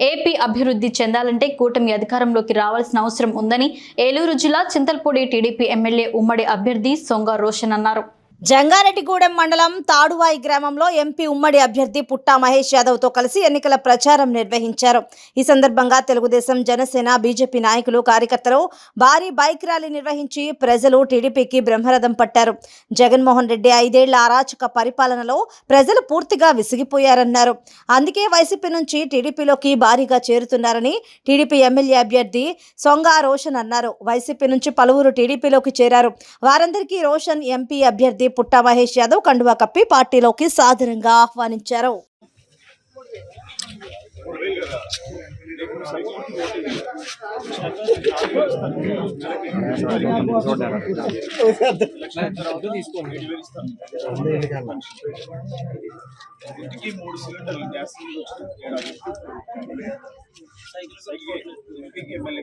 AP అభివృద్ధి చెందాలంటే కూటమి అధికారంలోకి రావాల్సిన అవసరం ఉందని ఏలూరు జిల్లా చింతల్పూడి టీడీపీ ఎమ్మెల్యే ఉమ్మడి అభ్యర్థి సొంగ రోషన్ అన్నారు. జంగారెడ్డిగూడెం మండలం తాడువాయి గ్రామంలో ఎంపీ ఉమ్మడి అభ్యర్థి పుట్టా మహేష్ యాదవ్తో కలిసి ఎన్నికల ప్రచారం నిర్వహించారు. ఈ సందర్భంగా తెలుగుదేశం జనసేన బీజేపీ నాయకులు కార్యకర్తలు భారీ బైక్ ర్యాలీ నిర్వహించి ప్రజలు టీడీపీకి బ్రహ్మరథం పట్టారు. జగన్మోహన్ రెడ్డి ఐదేళ్ళ అరాచక పరిపాలనలో ప్రజలు పూర్తిగా విసిగిపోయారన్నారు. అందుకే వైసీపీ నుంచి టీడీపీలోకి భారీగా చేరుతున్నారని టీడీపీ ఎమ్మెల్యే అభ్యర్థి సొంగా రోషన్ అన్నారు. వైసీపీ నుంచి పలువురు టీడీపీలోకి చేరారు. వారందరికీ రోషన్ ఎంపీ అభ్యర్థి పుట్టా మహేష్ యాదవ్ కండువా కప్పి పార్టీలోకి సాదరంగా ఆహ్వానించారు. ఇంటికి మూడు సిలిండర్లు గ్యాస్ సైకిల్ సైకిల్ ఎమ్మెల్యే